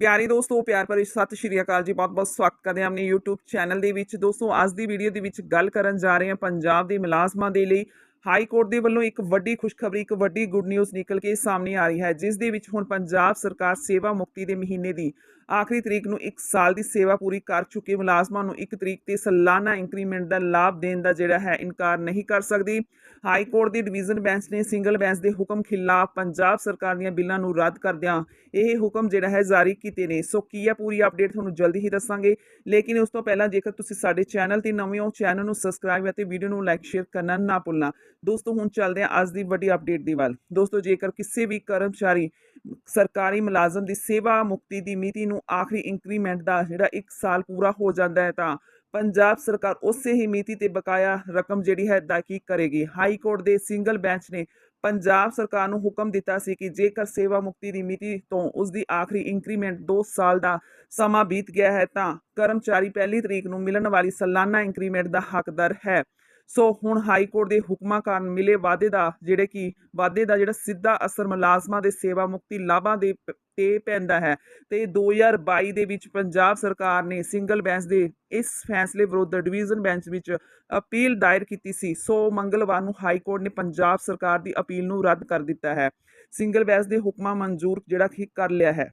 ਪਿਆਰੇ ਦੋਸਤੋ, ਪਿਆਰ ਭਰੀ ਸਤਿ ਸ਼੍ਰੀ ਅਕਾਲ ਜੀ। ਬਹੁਤ ਬਹੁਤ ਸਵਾਗਤ ਕਰਦੇ ਹਾਂ ਆਪਣੇ YouTube ਚੈਨਲ ਦੇ ਵਿੱਚ। ਦੋਸਤੋ, ਅੱਜ ਦੀ ਵੀਡੀਓ ਦੇ ਵਿੱਚ ਗੱਲ ਕਰਨ ਜਾ ਰਹੇ ਹਾਂ ਪੰਜਾਬ ਦੇ ਮੁਲਾਜ਼ਮਾਂ ਦੇ ਲਈ। ਹਾਈ ਕੋਰਟ ਦੇ ਵੱਲੋਂ ਇੱਕ ਵੱਡੀ ਖੁਸ਼ਖਬਰੀ, ਇੱਕ ਵੱਡੀ ਗੁੱਡ ਨਿਊਜ਼ ਨਿਕਲ ਕੇ ਸਾਹਮਣੇ ਆ ਰਹੀ ਹੈ, ਜਿਸ ਦੇ ਵਿੱਚ ਹੁਣ ਪੰਜਾਬ ਸਰਕਾਰ ਸੇਵਾ ਮੁਕਤੀ ਦੇ ਮਹੀਨੇ ਦੀ ਆਖਰੀ ਤਰੀਕ ਨੂੰ 1 ਸਾਲ ਦੀ ਸੇਵਾ ਪੂਰੀ ਕਰ ਚੁੱਕੇ ਮੁਲਾਜ਼ਮਾਂ ਨੂੰ 1 ਤਰੀਕ ਤੇ ਸਾਲਾਨਾ ਇੰਕਰੀਮੈਂਟ ਦਾ ਲਾਭ ਦੇਣ ਦਾ ਜਿਹੜਾ ਹੈ ਇਨਕਾਰ ਨਹੀਂ ਕਰ ਸਕਦੀ। ਹਾਈ ਕੋਰਟ ਦੀ ਡਿਵੀਜ਼ਨ ਬੈਂਚ ਨੇ ਸਿੰਗਲ ਬੈਂਚ ਦੇ ਹੁਕਮ ਖਿਲਾਫ ਪੰਜਾਬ ਸਰਕਾਰ ਦੀਆਂ ਬਿੱਲਾਂ ਨੂੰ ਰੱਦ ਕਰਦਿਆਂ ਇਹ ਹੁਕਮ ਜਿਹੜਾ ਹੈ ਜਾਰੀ ਕੀਤੇ ਨੇ। ਸੋ ਕੀ ਹੈ ਪੂਰੀ ਅਪਡੇਟ ਤੁਹਾਨੂੰ ਜਲਦੀ ਹੀ ਦੱਸਾਂਗੇ। ਲੇਕਿਨ ਉਸ ਤੋਂ ਪਹਿਲਾਂ ਜੇਕਰ ਤੁਸੀਂ ਸਾਡੇ ਚੈਨਲ ਤੇ ਨਵੇਂ ਹੋ, ਚੈਨਲ ਨੂੰ ਸਬਸਕ੍ਰਾਈਬ ਅਤੇ ਵੀਡੀਓ ਨੂੰ ਲਾਈਕ ਸ਼ੇਅਰ ਕਰਨਾ ਨਾ ਭੁੱਲਣਾ। ਦੋਸਤੋ, ਹੁਣ ਚੱਲਦੇ ਹਾਂ ਅੱਜ ਦੀ ਵੱਡੀ ਅਪਡੇਟ ਦੀ ਵੱਲ। ਦੋਸਤੋ, ਜੇਕਰ ਕਿਸੇ ਵੀ ਕਰਮਚਾਰੀ ਸਰਕਾਰੀ ਮੁਲਾਜ਼ਮ ਦੀ ਸੇਵਾ ਮੁਕਤੀ ਦੀ ਮਿਤੀ ਨੂੰ ਆਖਰੀ ਇੰਕਰੀਮੈਂਟ ਦਾ ਜਿਹੜਾ 1 ਸਾਲ ਪੂਰਾ ਹੋ ਜਾਂਦਾ ਹੈ ਤਾਂ ਪੰਜਾਬ ਸਰਕਾਰ ਉਸੇ ਹੀ ਮਿਤੀ ਤੇ ਬਕਾਇਆ ਰਕਮ ਜਿਹੜੀ ਹੈ ਅਦਾਇਗੀ ਕਰੇਗੀ। ਹਾਈ ਕੋਰਟ ਦੇ ਸਿੰਗਲ ਬੈਂਚ ਨੇ ਪੰਜਾਬ ਸਰਕਾਰ ਨੂੰ ਹੁਕਮ ਦਿੱਤਾ ਸੀ ਕਿ ਜੇਕਰ ਸੇਵਾ ਮੁਕਤੀ ਦੀ ਮਿਤੀ ਤੋਂ ਉਸ ਦੀ ਆਖਰੀ ਇੰਕਰੀਮੈਂਟ 2 ਸਾਲ ਦਾ ਸਮਾਂ ਬੀਤ ਗਿਆ ਹੈ ਤਾਂ ਕਰਮਚਾਰੀ ਪਹਿਲੀ ਤਰੀਕ ਨੂੰ ਮਿਲਣ ਵਾਲੀ ਸਾਲਾਨਾ ਇੰਕਰੀਮੈਂਟ ਦਾ ਹੱਕਦਾਰ ਹੈ। ਸੋ ਹੁਣ ਹਾਈ ਕੋਰਟ ਦੇ ਹੁਕਮਾਂ ਕਾਰਨ ਮਿਲੇ ਵਾਅਦੇ ਦਾ, ਜਿਹੜੇ ਕਿ ਵਾਅਦੇ ਦਾ ਜਿਹੜਾ ਸਿੱਧਾ ਅਸਰ ਮੁਲਾਜ਼ਮਾਂ ਦੇ ਸੇਵਾ ਮੁਕਤੀ ਲਾਭਾਂ ਦੇ ਪ- ਤੇ ਪੈਂਦਾ ਹੈ। ਤੇ 2022 ਦੇ ਵਿੱਚ ਪੰਜਾਬ ਸਰਕਾਰ ਨੇ ਸਿੰਗਲ ਬੈਂਚ ਦੇ ਇਸ ਫੈਸਲੇ ਵਿਰੁੱਧ ਡਿਵੀਜ਼ਨ ਬੈਂਚ ਵਿੱਚ ਅਪੀਲ ਦਾਇਰ ਕੀਤੀ ਸੀ। ਸੋ ਮੰਗਲਵਾਰ ਨੂੰ ਹਾਈ ਕੋਰਟ ਨੇ ਪੰਜਾਬ ਸਰਕਾਰ ਦੀ ਅਪੀਲ ਨੂੰ ਰੱਦ ਕਰ ਦਿੱਤਾ ਹੈ। ਸਿੰਗਲ ਬੈਂਚ ਦੇ ਹੁਕਮਾਂ ਮਨਜ਼ੂਰ ਜਿਹੜਾ ਕਿ ਕਰ ਲਿਆ ਹੈ।